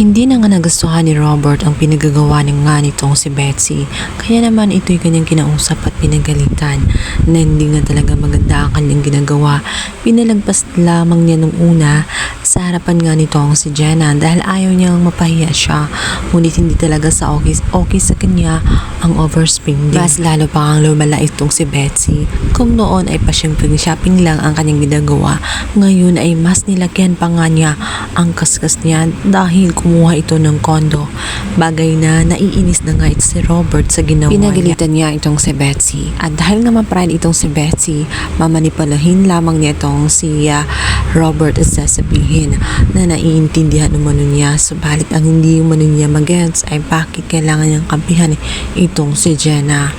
Hindi na nga nagustuhan ni Robert ang pinagagawa ng nga nitong si Betsy. Kaya naman ito'y kanyang kinausap at pinagalitan na hindi nga talaga maganda ang kanyang ginagawa. Pinalagpas lamang niya nung una sa harapan nga nitong si Jenna dahil ayaw niyang mapahiya siya. Ngunit hindi talaga sa okay, okay sa kanya ang overspending. Mas lalo pa ang lumala itong si Betsy. Kung noon ay pasyempeng shopping lang ang kanyang ginagawa, ngayon ay mas nilagyan pa nga niya ang kaskas niya dahil kumuha ito ng kondo. Bagay na naiinis na nga ito si Robert sa ginawa Pinagalitan niya itong si Betsy. At dahil nga ma-pride itong si Betsy, mamanipulahin lamang niya itong si ah, Robert at sasabihin na naiintindihan umano niya. Subalit ang hindi umano niya magets ay bakit kailangan niyang kampihan itong si Jenna.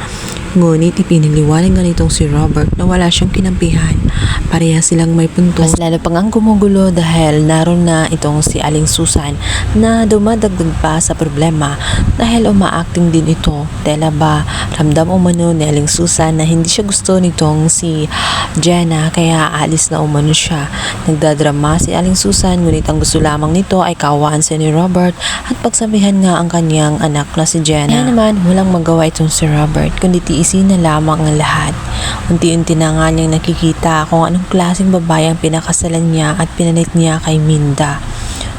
Ngunit ipiniliwanag nga nitong si Robert na wala siyang kinampihan. Pareha silang may punto. Mas lalo pang ang gumugulo dahil naroon na itong si Aling Susan na dumadagdag pa sa problema dahil umaacting din ito. Tela ba ramdam umano ni Aling Susan na hindi siya gusto nitong si Jenna kaya aalis na umano siya. Nagdadrama si Aling Susan ngunit ang gusto lamang nito ay kawaan si ni Robert at pagsabihan nga ang kanyang anak na si Jenna. Kaya naman walang magawa itong si Robert kundi tiisin na lamang ang lahat. Unti-unti na nga niyang nakikita kung anong klaseng babae ang pinakasalan niya at pinalit niya kay Minda.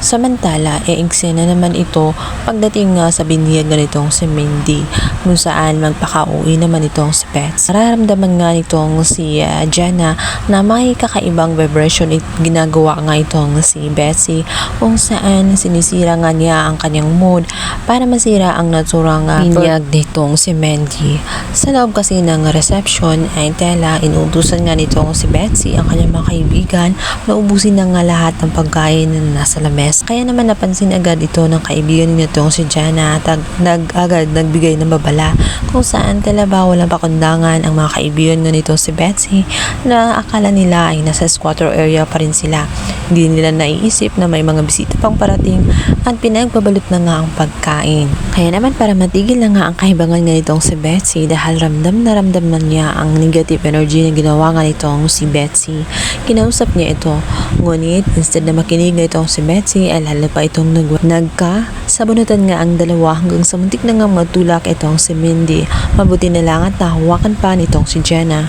Samantala, e eksena naman ito pagdating nga sa biniyag nga nitong si Mindy kung saan magpakauwi naman itong si Pets. Nararamdaman nga nitong si uh, Jenna na may kakaibang vibration it ginagawa nga itong si Betsy kung saan sinisira nga niya ang kanyang mood para masira ang naturang uh, binyag nitong si Mandy. Sa loob kasi ng reception ay tela inutusan nga nitong si Betsy ang kanyang mga kaibigan na ubusin na nga lahat ng pagkain na nasa lames. Kaya naman napansin agad ito ng kaibigan nitong si Jana at ag- nag, agad nagbigay ng babala kung saan tala ba walang pakundangan ang mga kaibigan nitong si Betsy na akala nila ay nasa squatter area pa rin sila. Hindi nila naiisip na may mga bisita pang parating at pinagbabalot na nga ang pagkain. Kaya naman para matigil na nga ang kahibangan nga nitong si Betsy dahil ramdam na ramdam na niya ang negative energy na ginawa nga nitong si Betsy. Kinausap niya ito. Ngunit instead na makinig na itong si Betsy ay lalo pa itong nag nagka sabunutan nga ang dalawa hanggang sa muntik na nga matulak itong si Mindy. Mabuti na lang at nahawakan pa nitong si Jenna.